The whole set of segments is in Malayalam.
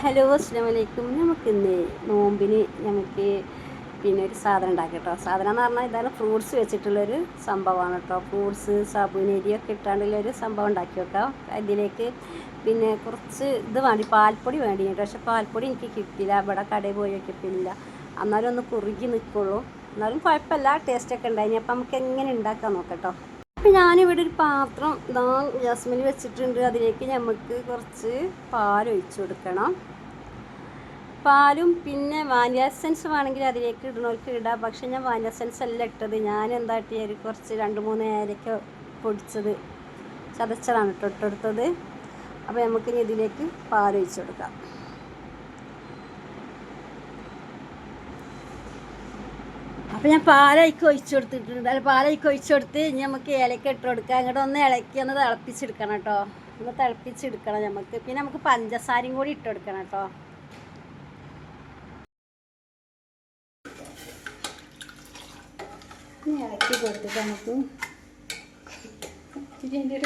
ഹലോ അസ്സാം വലൈക്കും നമുക്കിന്ന് നോമ്പിന് നമുക്ക് പിന്നെ ഒരു സാധനം ഉണ്ടാക്കി കേട്ടോ സാധനം എന്ന് പറഞ്ഞാൽ ഇതാണ് ഫ്രൂട്ട്സ് വെച്ചിട്ടുള്ളൊരു സംഭവമാണ് കേട്ടോ ഫ്രൂട്ട്സ് സാബുനരിയൊക്കെ ഇട്ടാണ്ടുള്ളൊരു സംഭവം ഉണ്ടാക്കി വെക്കാം. അതിലേക്ക് പിന്നെ കുറച്ച് ഇത് വേണ്ടി പാൽപ്പൊടി വേണ്ടി. കേട്ടോ പക്ഷെ പാൽപ്പൊടി എനിക്ക് കിട്ടില്ല ഇവിടെ കടയിൽ പോയി വെക്കപ്പില്ല എന്നാലും ഒന്ന് കുറുകി നിൽക്കുള്ളൂ എന്നാലും കുഴപ്പമില്ല. ടേസ്റ്റൊക്കെ ഉണ്ടായി. അപ്പം നമുക്ക് എങ്ങനെ ഉണ്ടാക്കാൻ നോക്കട്ടോ അപ്പം ഞാനിവിടെ ഒരു പാത്രം ഇതാ ജാസ്മിൽ വെച്ചിട്ടുണ്ട്. അതിലേക്ക് നമുക്ക് കുറച്ച് പാൽ ഒഴിച്ചു കൊടുക്കണം. പാലും പിന്നെ വാനില എസൻസ് വേണമെങ്കിൽ അതിലേക്ക് ഇടണവർക്ക് ഇടാം. പക്ഷെ ഞാൻ വാനില എസൻസ് അല്ല ഇട്ടത്. ഞാൻ എന്താ ഇട്ടിയത് കുറച്ച് രണ്ട് മൂന്ന് ഏലക്ക പൊടിച്ചത് ചതച്ചതാണ് കേട്ടോ ഇട്ടെടുത്തത് അപ്പോൾ നമുക്കിനി ഇതിലേക്ക് പാൽ ഒഴിച്ചു കൊടുക്കാം. അപ്പോൾ ഞാൻ പാലയ്ക്ക് ഒഴിച്ചു കൊടുത്തിട്ടുണ്ട്. അല്ല പാലയ്ക്ക് ഒഴിച്ചു കൊടുത്ത് ഇനി നമുക്ക് ഏലക്ക ഇട്ട് കൊടുക്കാം. അങ്ങോട്ട് ഒന്ന് ഇളക്കി ഒന്ന് തിളപ്പിച്ചെടുക്കണം കേട്ടോ. ഒന്ന് തിളപ്പിച്ചെടുക്കണം നമുക്ക്. പിന്നെ നമുക്ക് പഞ്ചസാരയും കൂടി ഇട്ട് കൊടുക്കണം കേട്ടോ. ഇളക്കി കൊടുത്തിട്ട് നമുക്ക് ഇതിന്റെ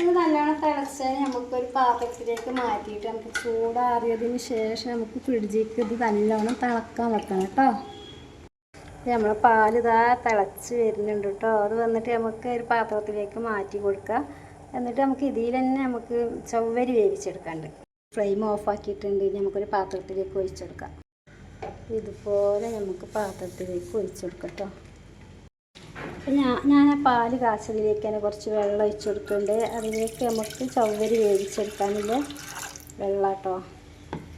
ഇത് നല്ലോണം തിളച്ചാൽ നമുക്കൊരു പാത്രത്തിലേക്ക് മാറ്റിയിട്ട് നമുക്ക് ചൂടാറിയതിന് ശേഷം നമുക്ക് ഫ്രിഡ്ജിലേക്ക് ഇത് നല്ലോണം തിളക്കാൻ വെക്കണം കേട്ടോ. നമ്മളെ പാൽ ഇതാ തിളച്ച് വരുന്നുണ്ട് കേട്ടോ. അത് വന്നിട്ട് നമുക്ക് ഒരു പാത്രത്തിലേക്ക് മാറ്റി കൊടുക്കുക എന്നിട്ട് നമുക്ക് ഇതിൽ തന്നെ നമുക്ക് ചൊവ്വരി വേവിച്ചെടുക്കാണ്ട് ഫ്ലെയിം ഓഫ് ആക്കിയിട്ടുണ്ട്. നമുക്കൊരു പാത്രത്തിലേക്ക് ഒഴിച്ചെടുക്കാം. ഇതുപോലെ നമുക്ക് പാത്രത്തിലേക്ക് ഒഴിച്ചെടുക്കാം കേട്ടോ. അപ്പം ഞാൻ ഞാൻ ആ പാൽ കാച്ചതിലേക്ക് തന്നെ കുറച്ച് വെള്ളം ഒഴിച്ചു കൊടുക്കുന്നുണ്ട് അതിലേക്ക് നമുക്ക് ചവ്വരി വേവിച്ചെടുക്കാനുള്ള വെള്ളം കേട്ടോ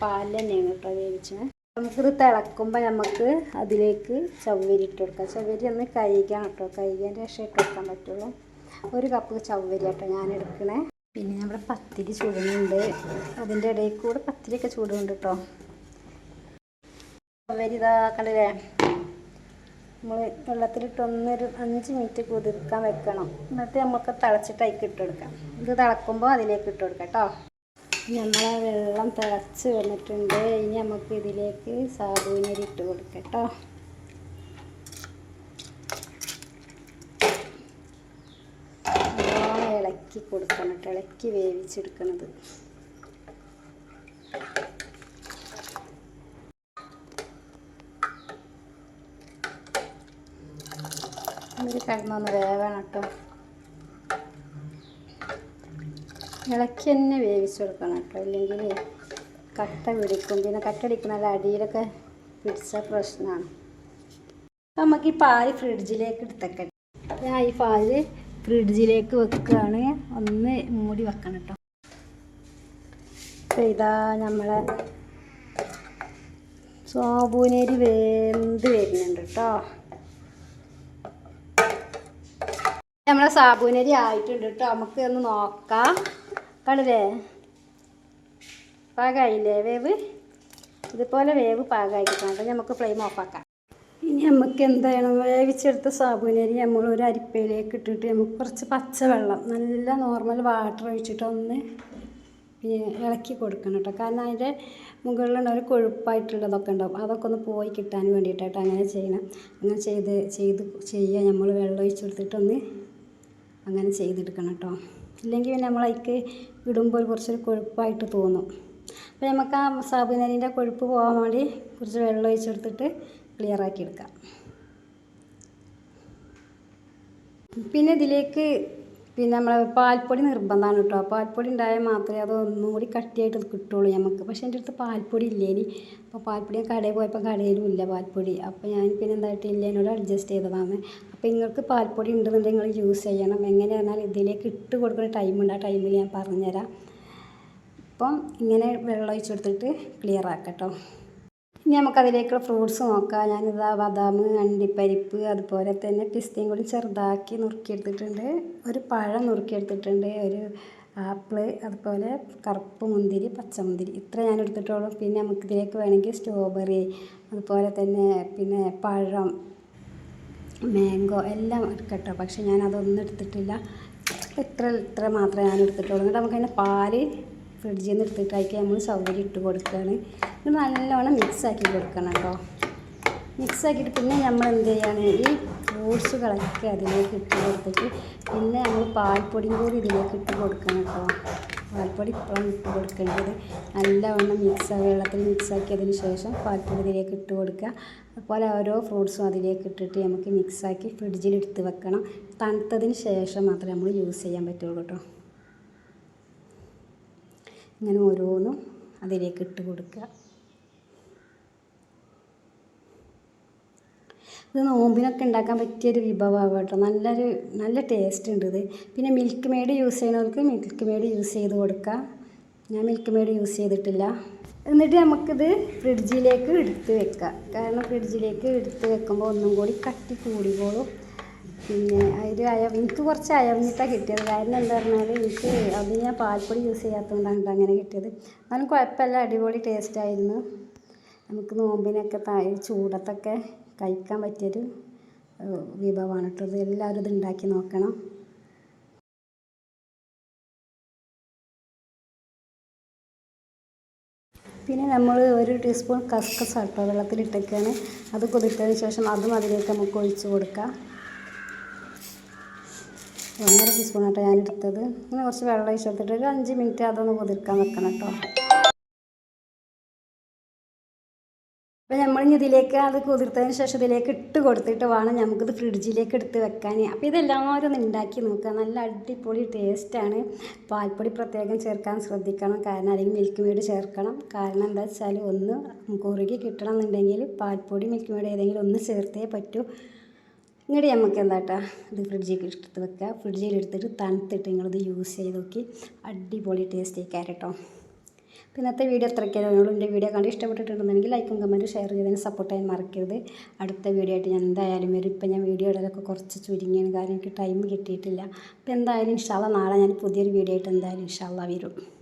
പാലിൽ തന്നെയാണ് കേട്ടോ വേവിച്ചത്. നമുക്കിത് തിളക്കുമ്പോൾ നമുക്ക് അതിലേക്ക് ചവ്വരി ഇട്ട് കൊടുക്കാം. ചവ്വരി ഒന്ന് കഴുകാൻ കേട്ടോ. കഴുകിയതിന്റെ ശേഷം ഇട്ട് കൊടുക്കാൻ പറ്റുള്ളൂ. ഒരു കപ്പ് ചവ്വരി കേട്ടോ ഞാൻ എടുക്കണേ. പിന്നെ നമ്മുടെ പത്തിരി ചൂടുന്നുണ്ട്. അതിന്റെ ഇടയിൽ കൂടെ പത്തിരിയൊക്കെ ചൂടുന്നുണ്ട് കേട്ടോ. ചവ്വരി ഇതാ കണ്ടില്ലേ? നമ്മൾ വെള്ളത്തിലിട്ട് ഒന്നൊരു അഞ്ച് മിനിറ്റ് കുതിർക്കാൻ വെക്കണം. എന്നിട്ട് നമുക്ക് തിളച്ചിട്ട് അതിലേക്ക് ഇട്ട് കൊടുക്കാം. ഇത് തിളക്കുമ്പോൾ അതിലേക്ക് ഇട്ട് കൊടുക്കാം കേട്ടോ നമ്മളെ വെള്ളം തിളച്ച് വന്നിട്ടുണ്ട്. ഇനി നമുക്ക് ഇതിലേക്ക് സാബുവിനരി ഇട്ട് കൊടുക്കാം കേട്ടോ ഇളക്കി കൊടുക്കണം കേട്ടോ ഇളക്കി വേവിച്ചെടുക്കണത് ഇത് കിടന്നൊന്ന് വേവണം കേട്ടോ ഇളക്കി തന്നെ വേവിച്ച് കൊടുക്കണം കേട്ടോ. ഇല്ലെങ്കിൽ കട്ട പിടിക്കും. പിന്നെ കട്ടടിക്കുന്നത് അടിയിലൊക്കെ പിടിച്ച പ്രശ്നമാണ് നമുക്ക് ഈ പാൽ ഫ്രിഡ്ജിലേക്ക് എടുത്തേക്കട്ടെ ഞാൻ ഈ പാൽ ഫ്രിഡ്ജിലേക്ക് വെക്കുകയാണ്. ഒന്ന് മൂടി വെക്കണം കേട്ടോ. ഇതാ നമ്മളെ സോബൂനേരി വേന്ത് വരുന്നുണ്ട് കേട്ടോ. നമ്മളെ സാബൂനരി ആയിട്ടുണ്ട് കേട്ടോ. നമുക്ക് ഒന്ന് നോക്കാം. കണ്ടില്ലേ? പാകമായില്ലേ വേവ്? ഇതുപോലെ വേവ് പാകായിട്ട് നമുക്ക് ഫ്ലെയിം ഓഫ് ആക്കാം. ഇനി നമുക്ക് എന്താണ്? വേവിച്ചെടുത്ത സാബൂനരി നമ്മൾ ഒരു അരിപ്പയിലേക്ക് ഇട്ടിട്ട് നമുക്ക് കുറച്ച് പച്ചവെള്ളം നല്ല നോർമൽ വാട്ടർ ഒഴിച്ചിട്ട് ഒന്ന് ഇളക്കി കൊടുക്കണം കേട്ടോ. കാരണം അതിന്റെ മുകളിലുള്ള ഒരു കൊഴുപ്പായിട്ടുള്ളതൊക്കെ ഉണ്ടാവും. അതൊക്കെ ഒന്ന് പോയി കിട്ടാൻ വേണ്ടിയിട്ടായിട്ട് അങ്ങനെ ചെയ്യണം. അങ്ങനെ ചെയ്ത് ചെയ്ത് ചെയ്യുക നമ്മൾ വെള്ളം ഒഴിച്ച് കൊടുത്തിട്ടൊന്ന് അങ്ങനെ ചെയ്തെടുക്കണം കേട്ടോ. ഇല്ലെങ്കിൽ പിന്നെ നമ്മൾ അതിലേക്ക് ഇടുമ്പോൾ കുറച്ചൊരു കൊഴുപ്പായിട്ട് തോന്നും. അപ്പോൾ നമുക്ക് ആ സാബുനരിന്റെ കൊഴുപ്പ് പോകാൻ വേണ്ടി കുറച്ച് വെള്ളം ഒഴിച്ചെടുത്തിട്ട് ക്ലിയർ ആക്കി എടുക്കാം. പിന്നെ ഇതിലേക്ക് പിന്നെ നമ്മൾ പാൽപ്പൊടി നിർബന്ധമാണ് കേട്ടോ പാൽപ്പൊടി ഉണ്ടായാൽ മാത്രമേ അത് ഒന്നുകൂടി കട്ടിയായിട്ട് കിട്ടുള്ളൂ നമുക്ക് പക്ഷേ എന്റെ അടുത്ത് പാൽപ്പൊടി ഇല്ലേനി. അപ്പോൾ പാൽപ്പൊടി ഞാൻ കടയിൽ പോയപ്പോൾ കടയിലും ഇല്ല പാൽപ്പൊടി. അപ്പോൾ ഞാൻ പിന്നെ എന്തായിട്ട് ഇല്ല എന്നോട് അഡ്ജസ്റ്റ് ചെയ്തതാണ്. അപ്പോൾ നിങ്ങൾക്ക് പാൽപ്പൊടി ഉണ്ടെന്നുണ്ടെങ്കിൽ നിങ്ങൾ യൂസ് ചെയ്യണം. എങ്ങനെയാണെന്നാൽ ഇതിലേക്ക് ഇട്ട് കൊടുക്കുന്ന ടൈമുണ്ട് ആ ടൈമിൽ ഞാൻ പറഞ്ഞുതരാം. അപ്പം ഇങ്ങനെ വെള്ളം ഒഴിച്ച് കൊടുത്തിട്ട് ക്ലിയർ ആക്കട്ടോ ഇനി നമുക്കതിലേക്കുള്ള ഫ്രൂട്ട്സ് നോക്കാം. ഞാനിതാ ബദാം അണ്ടിപ്പരിപ്പ് അതുപോലെ തന്നെ പിസ്തയും കൂടി ചെറുതാക്കി നുറുക്കിയെടുത്തിട്ടുണ്ട്. ഒരു പഴം നുറുക്കിയെടുത്തിട്ടുണ്ട്. ഒരു ആപ്പിൾ അതുപോലെ കറുപ്പ് മുന്തിരി പച്ചമുന്തിരി. ഇത്ര ഞാൻ എടുത്തിട്ടുള്ളൂ. പിന്നെ നമുക്കിതിലേക്ക് വേണമെങ്കിൽ സ്ട്രോബെറി അതുപോലെ തന്നെ പിന്നെ പഴം മാംഗോ എല്ലാം എടുക്കട്ടോ. പക്ഷെ ഞാൻ അതൊന്നും എടുത്തിട്ടില്ല. ഇത്ര ഇത്ര മാത്രമേ ഞാൻ എടുത്തിട്ടുള്ളൂ. എന്നിട്ട് നമുക്കതിന്റെ പാൽ ഫ്രിഡ്ജിൽ നിന്ന് എടുത്തിട്ടായിരിക്കും നമ്മൾ സൗകര്യം ഇട്ട് കൊടുക്കുകയാണ്. ഇത് നല്ലോണം മിക്സാക്കി കൊടുക്കണം കേട്ടോ. മിക്സാക്കിയിട്ട് പിന്നെ നമ്മൾ എന്ത് ഈ ഫ്രൂട്ട്സുകളൊക്കെ അതിലേക്ക് ഇട്ട് കൊടുത്തിട്ട് പിന്നെ നമ്മൾ പാൽപ്പൊടിയും കൂടി ഇതിലേക്ക് ഇട്ട് കൊടുക്കണം കേട്ടോ. പാൽപ്പൊടി ഇപ്പോഴാണ് ഇട്ട് കൊടുക്കേണ്ടത്. നല്ലവണ്ണം മിക്സ് വെള്ളത്തിൽ മിക്സാക്കിയതിന് ശേഷം പാൽപ്പൊടി ഇതിലേക്ക് ഇട്ട് കൊടുക്കുക. അതുപോലെ ഓരോ ഫ്രൂട്ട്സും അതിലേക്ക് ഇട്ടിട്ട് നമുക്ക് മിക്സാക്കി ഫ്രിഡ്ജിൽ എടുത്ത് വെക്കണം. തണുത്തതിന് ശേഷം മാത്രമേ നമ്മൾ യൂസ് ചെയ്യാൻ പറ്റുള്ളൂ കേട്ടോ. ഇങ്ങനെ ഓരോന്നും അതിലേക്ക് ഇട്ട് കൊടുക്കുക. ഇത് നോമ്പിനൊക്കെ ഉണ്ടാക്കാൻ പറ്റിയൊരു വിഭവമാണ് കേട്ടോ. നല്ലൊരു നല്ല ടേസ്റ്റ് ഉണ്ട് ഇത്. പിന്നെ മിൽക്ക് മെയ്ഡ് യൂസ് ചെയ്യുന്നവർക്ക് മിൽക്ക് മെയ്ഡ് യൂസ് ചെയ്ത് കൊടുക്കാം ഞാൻ മിൽക്ക് മെയ്ഡ് യൂസ് ചെയ്തിട്ടില്ല. എന്നിട്ട് നമുക്കിത് ഫ്രിഡ്ജിലേക്ക് എടുത്ത് വെക്കാം കാരണം ഫ്രിഡ്ജിലേക്ക് എടുത്ത് വെക്കുമ്പോൾ ഒന്നും കൂടി കട്ടി കൂടിക്കോളും. പിന്നെ അതിൽ അയ എനിക്ക് കുറച്ച് അയവിഞ്ഞിട്ടാണ് കിട്ടിയത്. കാരണം എന്താ പറഞ്ഞാൽ എനിക്ക് അത് ഞാൻ പാൽപ്പൊടി യൂസ് ചെയ്യാത്തതുകൊണ്ടാണ് അങ്ങനെ കിട്ടിയത്. എന്നാലും കുഴപ്പമില്ല അടിപൊളി ടേസ്റ്റായിരുന്നു നമുക്ക് നോമ്പിനൊക്കെ താഴെ ചൂടത്തൊക്കെ കഴിക്കാൻ പറ്റിയൊരു വിഭവമാണ്. കേട്ടോ ഇത് എല്ലാവരും ഇത് ഉണ്ടാക്കി നോക്കണം. പിന്നെ നമ്മൾ ഒരു ടീസ്പൂൺ കസ്കസ് കേട്ടോ വെള്ളത്തിലിട്ടേക്കാണ്. അത് കുതിർത്തതിന് ശേഷം അതും അതിലേക്ക് നമുക്ക് ഒഴിച്ച് കൊടുക്കാം. ഒന്നര ടീസ്പൂൺ കേട്ടോ ഞാനെടുത്തത്. ഇങ്ങനെ കുറച്ച് വെള്ളം ഒഴിച്ചെടുത്തിട്ട് ഒരു അഞ്ച് മിനിറ്റ് അതൊന്ന് കുതിർക്കാൻ വെക്കണം കേട്ടോ അപ്പോൾ നമ്മൾ ഇതിലേക്ക് അത് കുതിർത്തതിന് ശേഷം ഇതിലേക്ക് ഇട്ട് കൊടുത്തിട്ട് വേണം നമുക്കിത് ഫ്രിഡ്ജിലേക്ക് എടുത്ത് വെക്കാൻ. അപ്പോൾ ഇതെല്ലാവരും ഒന്ന് ഉണ്ടാക്കി നോക്കുക. നല്ല അടിപൊളി ടേസ്റ്റാണ് പാൽപ്പൊടി പ്രത്യേകം ചേർക്കാൻ ശ്രദ്ധിക്കണം. കാരണം അല്ലെങ്കിൽ മിൽക്ക് മെയ്ഡ് ചേർക്കണം. കാരണം എന്താ വെച്ചാൽ ഒന്ന് കുറുകി കിട്ടണം എന്നുണ്ടെങ്കിൽ പാൽപ്പൊടി മിൽക്ക് മെയ്ഡ് ഏതെങ്കിലും ഒന്ന് ചേർത്തേ പറ്റൂ. ഇങ്ങോട്ട് നമുക്ക് എന്താട്ടാ? ഇത് ഫ്രിഡ്ജിൽ എടുത്ത് വെക്കുക. ഫ്രിഡ്ജിൽ എടുത്തിട്ട് തണുത്തിട്ട് നിങ്ങളിത് യൂസ് ചെയ്ത് നോക്കി. അടിപൊളി ടേസ്റ്റ് കേട്ടോ അപ്പോൾ ഇന്നത്തെ വീഡിയോ നിങ്ങൾ എന്റെ വീഡിയോ കണ്ട് ഇഷ്ടപ്പെട്ടിട്ടുണ്ടെങ്കിൽ ലൈക്കും കമന്റും ഷെയർ ചെയ്തതിന് സപ്പോർട്ട് ചെയ്യാൻ മറക്കരുത്. അടുത്ത വീഡിയോ ആയിട്ട് ഞാൻ എന്തായാലും വരും. ഇപ്പം ഞാൻ വീഡിയോ ഇടലൊക്കെ കുറച്ച് ചുരുങ്ങിയാണ്. കാരണം എനിക്ക് ടൈം കിട്ടിയിട്ടില്ല. അപ്പോൾ എന്തായാലും ഇൻഷാല്ല നാളെ ഞാൻ പുതിയൊരു വീഡിയോ ആയിട്ട് എന്തായാലും ഇൻഷാല്ല വരും.